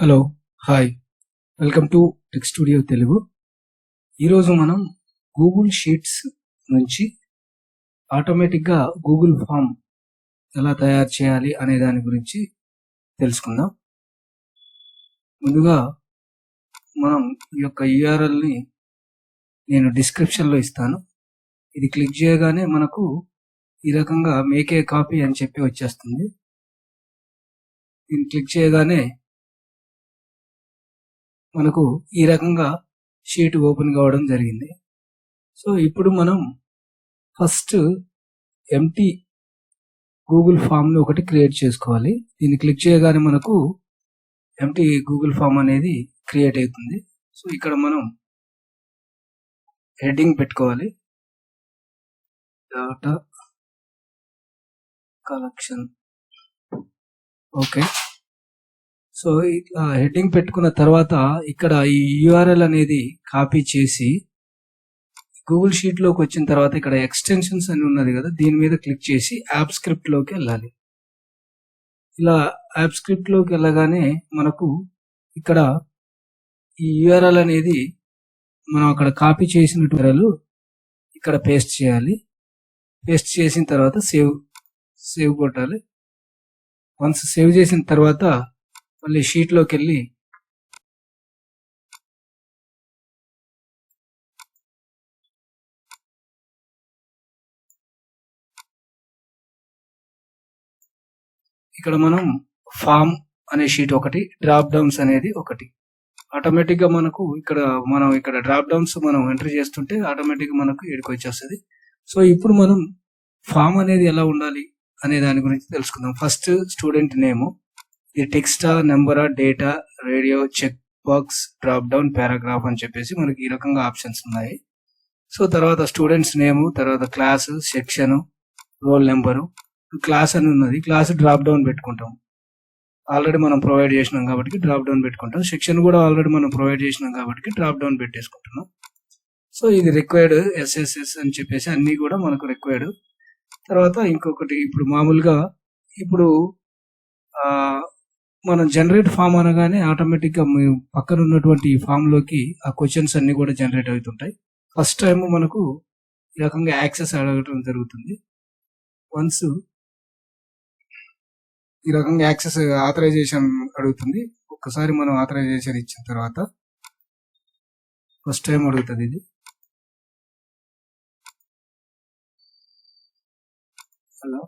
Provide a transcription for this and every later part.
Hello hi. Welcome to tech studio Telugu. ఈరోజు మనం Google sheets నుంచి ఆటోమేటిక్గా గూగుల్ ఫామ్ ఎలా తయారు చేయాలి అనే దాని గురించి తెలుసుకుందాం. ముందుగా మనం ఈ యొక్క యూఆర్ఎల్ని నేను డిస్క్రిప్షన్లో ఇస్తాను. ఇది క్లిక్ చేయగానే మనకు ఈ రకంగా మేకే కాపీ అని చెప్పి వచ్చేస్తుంది. దీన్ని క్లిక్ చేయగానే మనకు ఈ రకంగా షీట్ ఓపెన్ కావడం జరిగింది. సో ఇప్పుడు మనం ఫస్ట్ ఎంటీ గూగుల్ ఫామ్ని ఒకటి క్రియేట్ చేసుకోవాలి. దీన్ని క్లిక్ చేయగానే మనకు ఎంటీ గూగుల్ ఫామ్ అనేది క్రియేట్ అవుతుంది. సో ఇక్కడ మనం హెడ్డింగ్ పెట్టుకోవాలి. Data collection. ఓకే. సో ఇట్లా హెడ్డింగ్ పెట్టుకున్న తర్వాత ఇక్కడ ఈ యూఆర్ఎల్ అనేది కాపీ చేసి గూగుల్ షీట్లోకి వచ్చిన తర్వాత ఇక్కడ ఎక్స్టెన్షన్స్ అని ఉన్నది కదా దీని మీద క్లిక్ చేసి యాప్ స్క్రిప్ట్లోకి వెళ్ళాలి. ఇలా యాప్ స్క్రిప్ట్లోకి వెళ్ళగానే మనకు ఇక్కడ ఈ యూఆర్ఎల్ అనేది మనం అక్కడ కాపీ చేసిన URL ఇక్కడ పేస్ట్ చేయాలి. పేస్ట్ చేసిన తర్వాత సేవ్ సేవ్ కొట్టాలి. వన్స్ సేవ్ చేసిన తర్వాత మళ్ళీ షీట్లోకి వెళ్ళి ఇక్కడ మనం ఫామ్ అనే షీట్ ఒకటి డ్రాప్ డౌన్స్ అనేది ఒకటి. ఆటోమేటిక్గా మనకు ఇక్కడ మనం ఇక్కడ డ్రాప్ డౌన్స్ మనం ఎంటర్ చేస్తుంటే ఆటోమేటిక్గా మనకు ఇక్కడికి వచ్చేస్తుంది. సో ఇప్పుడు మనం ఫామ్ అనేది ఎలా ఉండాలి అనే దాని గురించి తెలుసుకుందాం. ఫస్ట్ స్టూడెంట్ నేమ్ ఇది టెక్స్టా నెంబరా data radio check box drop down paragraph అని చెప్పేసి మనకి ఈ రకంగా ఆప్షన్స్ ఉన్నాయి. సో తర్వాత స్టూడెంట్స్ నేమ్ తర్వాత class section roll number class అని ఉన్నది. క్లాస్ డ్రాప్ డౌన్ పెట్టుకుంటాం. ఆల్రెడీ మనం ప్రొవైడ్ చేసినాం కాబట్టి డ్రాప్ డౌన్ పెట్టుకుంటాం. సెక్షన్ కూడా ఆల్రెడీ మనం ప్రొవైడ్ చేసినాం కాబట్టి డ్రాప్ డౌన్ పెట్టేసుకుంటున్నాం. సో ఇది రిక్వైర్డ్ ఎస్ఎస్ఎస్ అని చెప్పేసి అన్ని కూడా మనకు రిక్వైర్డ్ తర్వాత ఇంకొకటి ఇప్పుడు మామూలుగా ఇప్పుడు ఆ, మనం జనరేట్ ఫామ్ అనగానే ఆటోమేటిక్గా మీ పక్కన ఉన్నటువంటి ఈ ఫామ్లోకి ఆ క్వశ్చన్స్ అన్ని కూడా జనరేట్ అవుతుంటాయి. ఫస్ట్ టైం మనకు ఈ రకంగా యాక్సెస్ అడగటం జరుగుతుంది. వన్స్ ఈ రకంగా యాక్సెస్ ఆథరైజేషన్ అడుగుతుంది. ఒక్కసారి మనం ఆథరైజేషన్ ఇచ్చిన తర్వాత ఫస్ట్ టైం అడుగుతుంది ఇది. హలో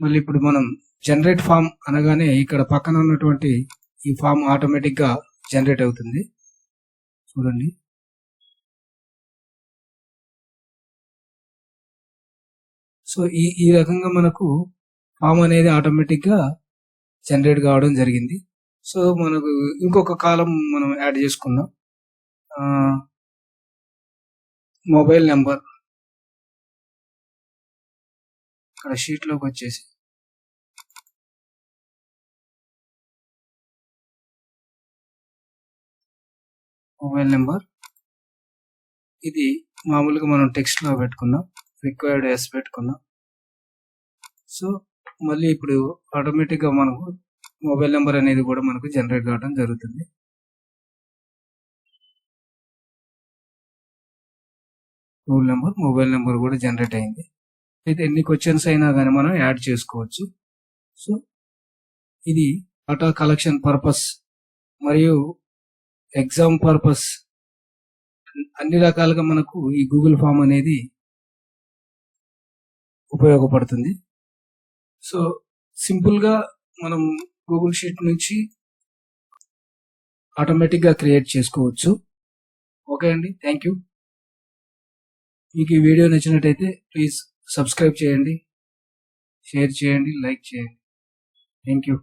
మళ్ళీ ఇప్పుడు మనం జనరేట్ ఫామ్ అనగానే ఇక్కడ పక్కన ఉన్నటువంటి ఈ ఫామ్ ఆటోమేటిక్గా జనరేట్ అవుతుంది. చూడండి. సో ఈ ఈ రకంగా మనకు ఫామ్ అనేది ఆటోమేటిక్గా జనరేట్ కావడం జరిగింది. సో మనకు ఇంకొక కాలం మనం యాడ్ చేసుకున్నాం మొబైల్ నెంబర్ ఇక్కడ షీట్లోకి వచ్చేసి. Mobile number. ఇది మామూలుగా మనం టెక్స్ట్లో పెట్టుకున్నాం. రిక్వైర్డ్ ఎస్ పెట్టుకున్నాం. సో మళ్ళీ ఇప్పుడు ఆటోమేటిక్గా మనకు మొబైల్ నెంబర్ అనేది కూడా మనకు జనరేట్ కావడం జరుగుతుంది. రూల్ నెంబర్ మొబైల్ నెంబర్ కూడా జనరేట్ అయింది. అయితే ఎన్ని క్వశ్చన్స్ అయినా కానీ మనం యాడ్ చేసుకోవచ్చు. సో ఇది డాటా కలెక్షన్ పర్పస్ మరియు ఎగ్జామ్ పర్పస్ అన్ని రకాలుగా మనకు ఈ గూగుల్ ఫామ్ అనేది ఉపయోగపడుతుంది. సో సింపుల్గా మనం గూగుల్ షీట్ నుంచి ఆటోమేటిక్గా క్రియేట్ చేసుకోవచ్చు. ఓకే అండి థ్యాంక్ యూ మీకు ఈ వీడియో నచ్చినట్టయితే ప్లీజ్ సబ్స్క్రైబ్ చేయండి షేర్ చేయండి లైక్ చేయండి. Thank you